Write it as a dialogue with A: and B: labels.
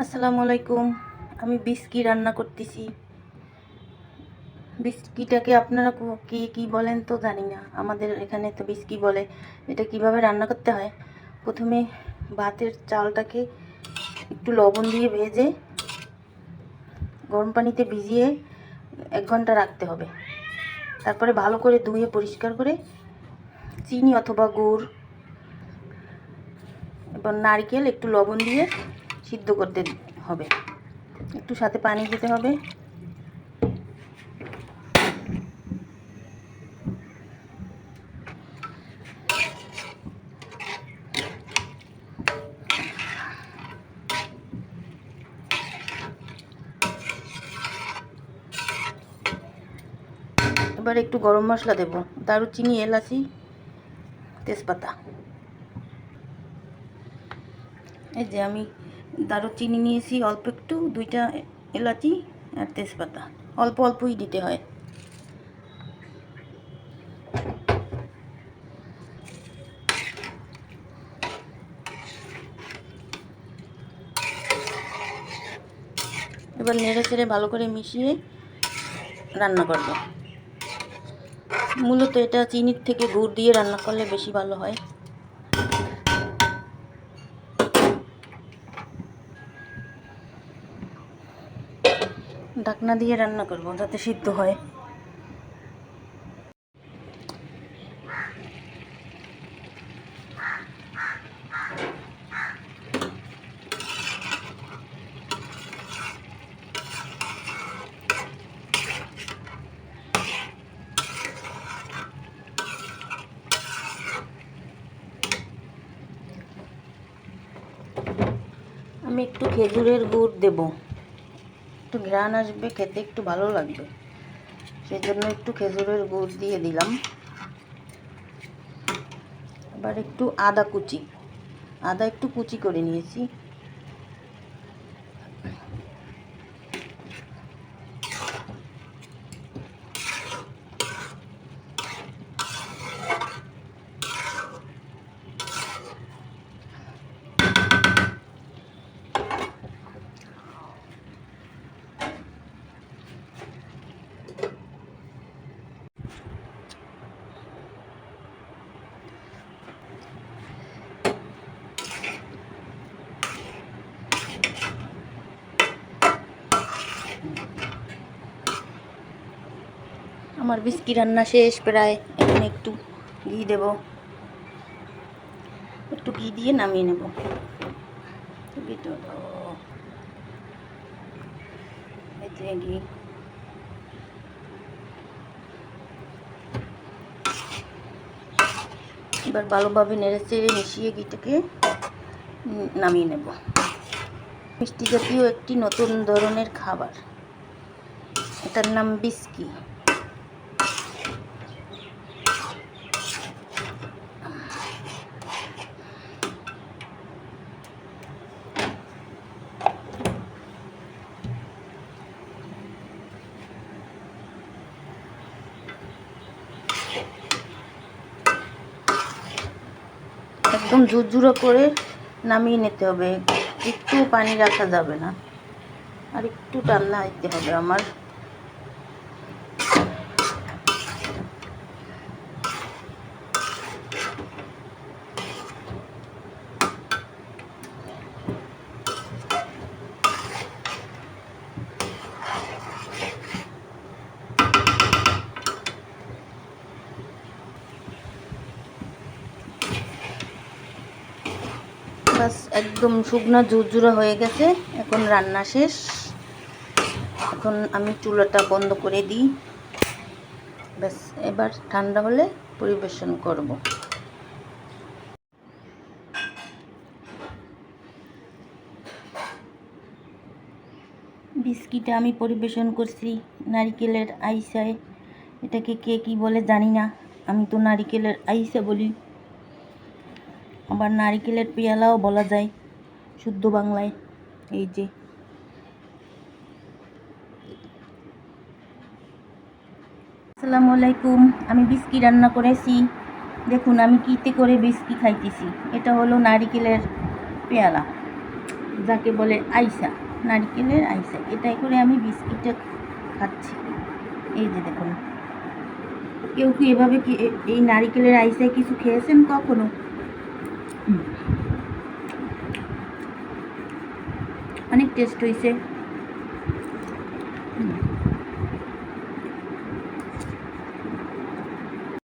A: আসসালামু আলাইকুম। আমি বিস্কি রান্না করতেছি। বিস্কিটাকে আপনারা কো- কি বলেন তো জানি না। আমাদের এখানে তো বিস্কি বলে। এটা কীভাবে রান্না করতে হয়? প্রথমে ভাতের চালটাকে একটু লবণ দিয়ে ভেজে গরম পানিতে ভিজিয়ে এক ঘণ্টা রাখতে হবে। তারপরে ভালো করে ধুয়ে পরিষ্কার করে চিনি অথবা গুড় এবং নারকেল একটু লবণ দিয়ে সিদ্ধ করতে হবে। একটু সাথে পানি দিতে হবে। এবার একটু গরম মশলা দেব। দারুচিনি, এলাচি, তেজপাতা। এই যে আমি দারুচিনি নিয়েছি, অল্প একটু, দুইটা এলাচি আর তেজপাতা। অল্প অল্পই দিতে হয়। এবার নেড়ে চেড়ে ভালো করে মিশিয়ে রান্না করব। মূলত এটা চিনির থেকে গুড় দিয়ে রান্না করলে বেশি ভালো হয়। ঢাকনা দিয়ে রান্না করব যাতে সিদ্ধ হয়। আমি একটু খেজুরের গুড় দেব। একটু ঘ্রাণ আসবে, খেতে একটু ভালো লাগবে। সেই জন্য একটু খেজুরের গুড় দিয়ে দিলাম। এবার একটু আদা কুচি। আদা একটু কুচি করে নিয়েছি। আমার বিস্কি রান্না শেষ, প্রায় এখন একটু ঘি দেব। একটু ঘি দিয়ে নামিয়ে নেব। এবার ভালোভাবে নেড়ে চেড়ে মিশিয়ে ঘিটাকে নামিয়ে নেব। মিষ্টি জাতীয় একটি নতুন ধরনের খাবার। এটার নাম বিস্কি। একদম ঝুরঝুরো করে নামিয়ে নিতে হবে। একটু পানি রাখা যাবে না। আর একটু টান্না দিতে হবে আমার। বাস একদম শুকনো ঝুরঝুরা হয়ে গেছে। এখন রান্না শেষ। এখন আমি চুলাটা বন্ধ করে দিই। ব্যাস, এবার ঠান্ডা হলে পরিবেশন করব। বিস্কিটা আমি পরিবেশন করছি নারিকেলের আইসায় এটাকে কে কী বলে জানি না। আমি তো নারিকেলের আইসা বলি। আবার নারিকেলের পেয়ালাও বলা যায়, শুদ্ধ বাংলায়। এই যে। আসসালামু আলাইকুম, আমি বিস্কি রান্না করেছি। দেখুন, আমি কিতে করে বিস্কি খাইতেছি। এটা হলো নারিকেলের পেয়ালা, যাকে বলে আইসা, নারিকেলের আইসা। এটাই করে আমি বিস্কিটটা খাচ্ছি। এই যে দেখুন। কেউ কি এভাবে কি এই নারিকেলের আইসায় কিছু খেয়েছেন কখনো। অনেক টেস্ট হয়েছে